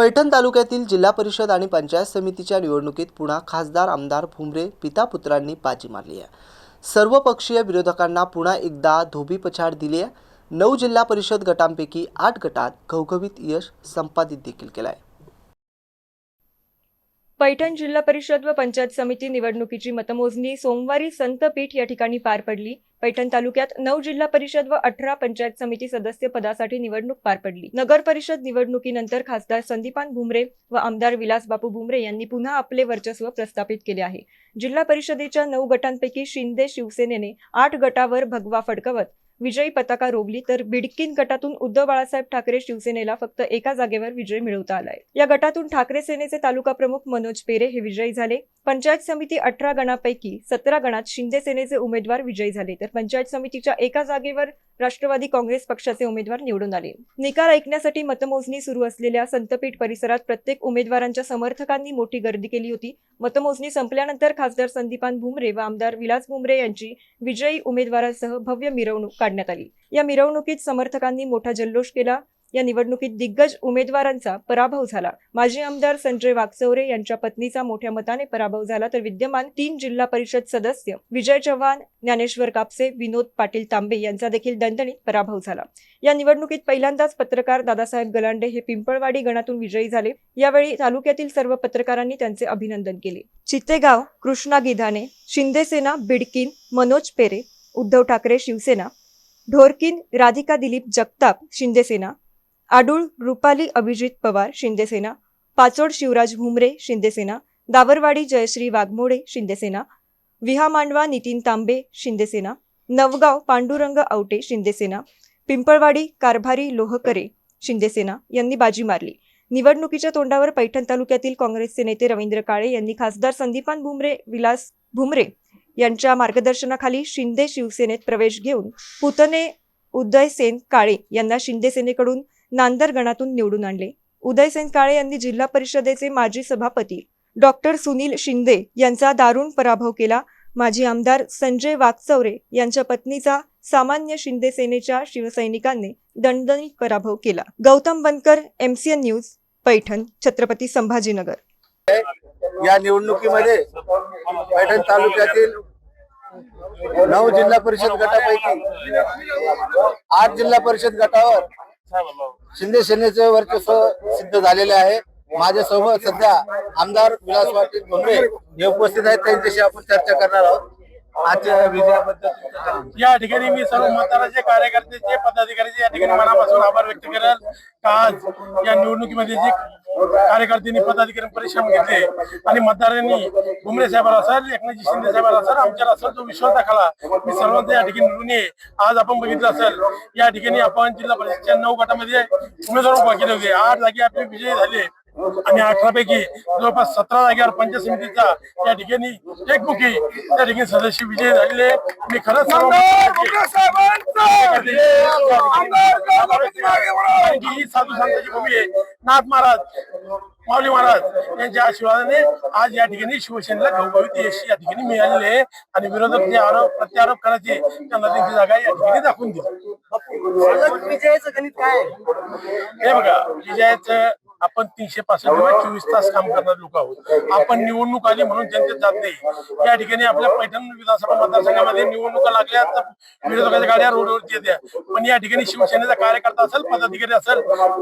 पैठण तालुक्यातील जिल्हा परिषद आणि पंचायत समितीच्या निवडणुकीत पुन्हा खासदार आमदार भुमरे पिता पुत्रांनी बाजी मारली आहे. सर्वपक्षीय विरोधकांना पुन्हा एकदा धोबी पछाड दिली आहे. नऊ जिल्हा परिषद गटांपैकी आठ गटात घवघवीत यश संपादित देखील केलं आहे पैठण जिल्हा परिषद व पंचायत समिती निवडणुकीची मतमोजणी सोमवारी संतपीठ या ठिकाणी पार पडली. पैठण तालुक्यात नऊ जिल्हा परिषद व अठरा पंचायत समिती सदस्य पदासाठी निवडणूक पार पडली. नगर परिषद निवडणुकीनंतर खासदार संदीपान भुमरे व आमदार विलास बापू भुमरे यांनी पुन्हा आपले वर्चस्व प्रस्थापित केले आहे. जिल्हा परिषदेच्या नऊ गटांपैकी शिंदे शिवसेनेने आठ गटावर भगवा फडकवत विजयी पताका रोवली तर बिडकीन गटातून उद्धव बाळासाहेब ठाकरे शिवसेनेला फक्त एका जागेवर विजय मिळवता आलाय. या गटातून ठाकरे सेनेचे तालुका प्रमुख मनोज पेरे हे विजयी झाले. पंचायत समिती अठरा गणापैकी सतरा गणात शिंदे सेनेचे उमेदवार विजयी झाले. तर पंचायत समितीच्या एका जागेवर राष्ट्रवादी काँग्रेस पक्षाचे उमेदवार निवडून आले. निकाल ऐकण्यासाठी मतमोजणी सुरू असलेल्या संतपीठ परिसरात प्रत्येक उमेदवारांच्या समर्थकांनी मोठी गर्दी केली होती. मतमोजणी संपल्यानंतर खासदार संदीपान भुमरे व आमदार विलास भुमरे यांची विजयी उमेदवारांसह भव्य मिरवणूक काढण्यात आली. या मिरवणुकीत समर्थकांनी मोठा जल्लोष केला. या निवडणुकीत दिग्गज उमेदवारांचा पराभव झाला. माजी आमदार संजय वागचौरे यांच्या पत्नीचा मोठ्या मताने पराभव झाला तर विद्यमान तीन जिल्हा परिषद सदस्य विजय चव्हाण ज्ञानेश्वर कापसे विनोद पाटील तांबे यांचा देखील दणदणीत पराभव झाला. या निवडणुकीत पहिल्यांदाच पत्रकार दादासाहेब गलांडे हे पिंपळवाडी गणातून विजयी झाले. यावेळी तालुक्यातील सर्व पत्रकारांनी त्यांचे अभिनंदन केले. चितेगाव कृष्णा गिधाने शिंदेसेना बिडकीन मनोज पेरे उद्धव ठाकरे शिवसेना ढोरकीन राधिका दिलीप जगताप शिंदेसेना आडूळ रुपाली अभिजित पवार शिंदेसेना पाचोड शिवराज भुमरे शिंदेसेना दावरवाडी जयश्री वाघमोडे शिंदेसेना विहा मांडवा नितीन तांबे शिंदेसेना नवगाव पांडुरंग आवटे शिंदेसेना पिंपळवाडी कारभारी लोहकरे शिंदेसेना यांनी बाजी मारली. निवडणुकीच्या तोंडावर पैठण तालुक्यातील काँग्रेसचे नेते रवींद्र काळे यांनी खासदार संदीपान भुमरे विलास भुमरे यांच्या मार्गदर्शनाखाली शिंदे शिवसेनेत प्रवेश घेऊन पुतणे उदयसेन काळे यांना शिंदे सेनेकडून नांदर गणातून निवडून आणले. उदयसेन काळे यांनी जिल्हा परिषदेचे माजी सभापती डॉक्टर सुनील शिंदे यांचा दारुण पराभव केला. माजी आमदार संजय वाकचौरे यांच्या पत्नीचा सामान्य शिंदे सेनेच्या शिवसैनिकांनी दणदणीत पराभव केला. Gautam Bankar MCN news Paithan Chhatrapati Sambhajinagar. या निवडणुकीमध्ये पैठण तालुक्यातील नऊ जिल्हा परिषद गटापैकी आठ जिल्हा परिषद गटावर शिंदे सेनेचे वर्चस्व सिद्ध झालेले आहे. माझ्यासोबत सध्या आमदार विलास पाटील भुमरे हे उपस्थित आहेत. त्यांच्याशी आपण चर्चा करणार आहोत. आजच्या विजयाबद्दल या ठिकाणी मी सर्व मतदाराचे कार्यकर्त्याचे पदाधिकाऱ्याचे या ठिकाणी मनापासून आभार व्यक्त करेल. का आज या निवडणुकीमध्ये जे कार्यकर्त्यांनी पदाधिकारी परिश्रम घेतले आणि मतदारांनी भुमरे साहेबांना असेल एकनाथजी शिंदे साहेबांना असेल आमच्याला असेल जो विश्वास दाखवला मी सर्वांचा या ठिकाणी निवडून ये आज आपण बघितलं असेल या ठिकाणी आपण जिल्हा परिषदच्या नऊ गटामध्ये उमेदवार उभा केले होते. आठ जागी आपले विजयी झाले. आणि अठरा पैकी जवळपास सतरा जागेवर पंचायत समितीचा या ठिकाणी एकमुखी त्या ठिकाणी सदस्य विजय झालेले मी खरंच ही साधू संतांची भूमी आहे. नाथ महाराज माऊली महाराज यांच्या आशीर्वादाने आज या ठिकाणी शिवसेनेला घवघवीत यश या ठिकाणी मिळालेले आहे. आणि विरोधक जे आरोप प्रत्यारोप करायचे त्यांना त्यांची जागा या ठिकाणी दाखवून दिली. विजयाचं गणित काय? हे बघा विजयाचं आपण तीनशे पासष्ट किंवा चोवीस तास काम करणारे लोक आहोत. आपण निवडणूक आली म्हणून जनतेत जात नाही. या ठिकाणी आपल्या पैठण विधानसभा मतदारसंघामध्ये निवडणुका लागल्या तर विरोधकाच्या गाड्या रोडवरती येत्या पण या ठिकाणी शिवसेनेचा कार्यकर्ता असेल पदाधिकारी असेल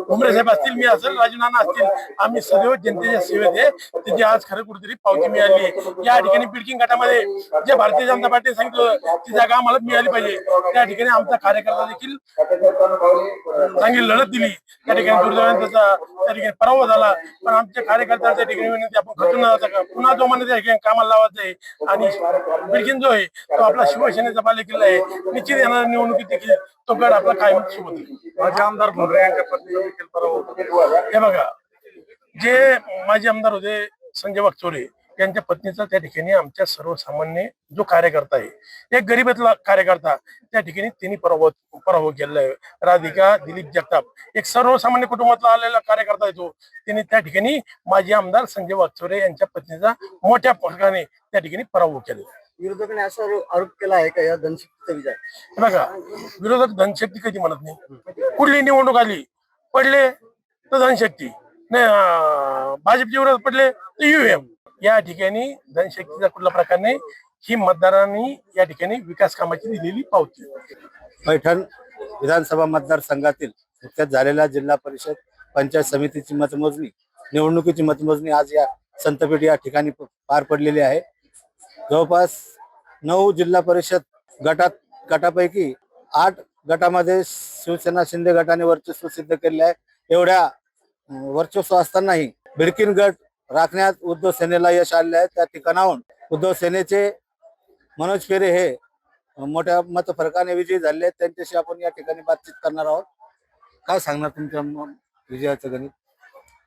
भुमरे साहेब असतील मी असेल राजू नाना असतील आम्ही सदैव जनतेच्या सेवेत आहे. त्याची आज खरं कुठेतरी पावती मिळाली. या ठिकाणी बिडकिंग गटामध्ये जे भारतीय जनता पार्टी सांगितलं ती जागा आम्हाला मिळाली पाहिजे. त्या ठिकाणी आमचा कार्यकर्ता देखील चांगली लढत दिली. त्या ठिकाणी दुर्दैवाने त्याचा त्या ठिकाणी पराभव झाला. पण आमच्या कार्यकर्त्याला त्या ठिकाणी विनंती आपण खचून न जाता का? पुन्हा जो ठिकाणी कामाला लावायचं आहे. आणि बिडकिन जो आहे तो आपला शिवसेनेचा बालेकिल्ला आहे. निश्चित येणाऱ्या निवडणुकीत देखील तो गड आपला कायम सोबत माझे आमदार भुमरे यांच्या पत्नीचा देखील पराभव झाला. हे बघा जे माजी आमदार होते संजय वागचोरे यांच्या पत्नीचा त्या ठिकाणी आमच्या सर्वसामान्य जो कार्यकर्ता आहे एक गरीबातला कार्यकर्ता त्या ठिकाणी त्यांनी पराभव पराभव केलेला आहे. राधिका दिलीप जगताप एक सर्वसामान्य कुटुंबातला आलेला कार्यकर्ता आहे तो. त्यांनी त्या ठिकाणी माजी आमदार संजय वागचोरे यांच्या पत्नीचा मोठ्या फरकाने त्या ठिकाणी पराभव केलेला आहे. विरोधकांनी असा आरोप केला आहे का या धनशक्तीचा विजय बघा विरोधक धनशक्ती कधी म्हणत नाही. कुठली निवडणूक आली पडले तर धनशक्ती. नाही अं, भाजपच्या विरोधात पडले तर युएम या ठिकाणी जनशक्तीचा कुठला प्रकार नाही. ही मतदारांनी या ठिकाणी विकास कामाची दिलेली पावती. पैठण विधानसभा मतदारसंघातील नुकत्याच झालेल्या जिल्हा परिषद पंचायत समितीची मतमोजणी निवडणुकीची मतमोजणी आज या संतपेठ या ठिकाणी प- पार पडलेली आहे. जवळपास नऊ जिल्हा परिषद गटात गटापैकी आठ गटामध्ये शिवसेना शिंदे गटाने वर्चस्व सिद्ध केले आहे. एवढ्या वर्चस्व असतानाही बिडकीन गट राखण्यात उद्धव सेनेला यश आले आहे. त्या ठिकाणाहून उद्धव सेनेचे मनोज फेरे हे मोठ्या मत फरकाने विजयी झाले आहेत. त्यांच्याशी आपण या ठिकाणी बातचीत करणार आहोत. काय सांगणार तुमच्या विजयाचं गणित?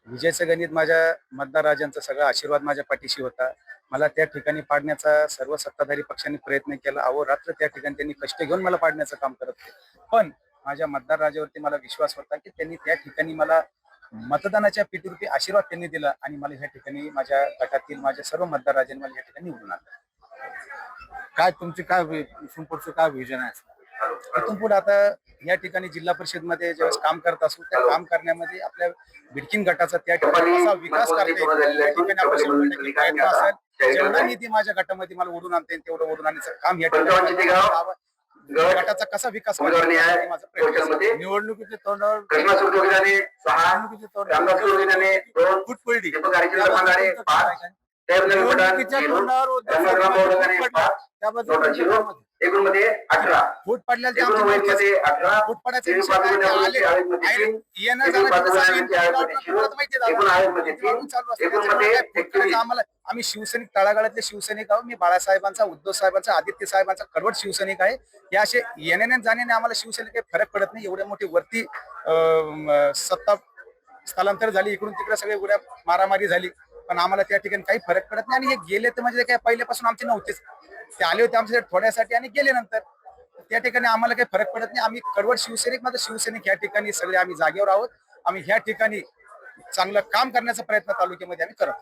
विजयाचं गणित माझ्या मतदार राजांचा सगळा आशीर्वाद माझ्या पाठीशी होता. मला त्या ठिकाणी पाडण्याचा सर्व सत्ताधारी पक्षांनी प्रयत्न केला. अहो रात्र त्या ठिकाणी त्यांनी कष्ट घेऊन मला पाडण्याचं काम करत होते. पण माझ्या मतदार राजावरती मला विश्वास होता की त्यांनी त्या ठिकाणी मला मतदानाच्या पिठीरूपी आशीर्वाद त्यांनी दिला आणि मला ह्या ठिकाणी माझ्या गटातील माझ्या सर्व मतदार राजांनी मला या ठिकाणी निवडून आणलं काय तुमची काय इथून पुढचं काय विजन आहे? इथून पुढे आता या ठिकाणी जिल्हा परिषदमध्ये ज्यावेळेस काम करत असू त्या काम करण्यामध्ये आपल्या बिडकिन गटाचा त्या ठिकाणी कसा विकास करता येईल त्या ठिकाणी आपला शंभर टक्के प्रयत्न असेल जेवढा निधी माझ्या गटामध्ये मला ओढून आणता येईल तेवढं ओढून आणण्याचं काम या ठिकाणी. गटाचा कसा विकास. निवडणुकीच्या तोंडावर तोंडावर फूट त्याबद्दल? एकूणमध्ये अठरा पडल्याचं पडायचा आम्हाला आम्ही शिवसैनिक तळागाळातले शिवसैनिक आहोत. मी बाळासाहेबांचा उद्धव साहेबांचा आदित्य साहेबांचा कडवट शिवसैनिक आहे. हे असे येण्याने जाण्याने आम्हाला शिवसैनिक काही फरक पडत नाही. एवढ्या मोठी वरती सत्ता स्थलांतर झाली. इकडून तिकडे सगळे उड्या मारामारी झाली. पण आम्हाला त्या ठिकाणी काही फरक पडत नाही. आणि हे गेले तर म्हणजे काय पहिल्यापासून आमचे नव्हतेच. ते आले होते आमच्या थोड्यासाठी आणि गेले नंतर. त्या ठिकाणी आम्हाला काही फरक पडत नाही. आम्ही कडवट शिवसैनिक मात्र शिवसैनिक ह्या ठिकाणी सगळे आम्ही जागेवर आहोत. आम्ही ह्या ठिकाणी चांगलं काम करण्याचा प्रयत्न तालुक्यामध्ये आम्ही करत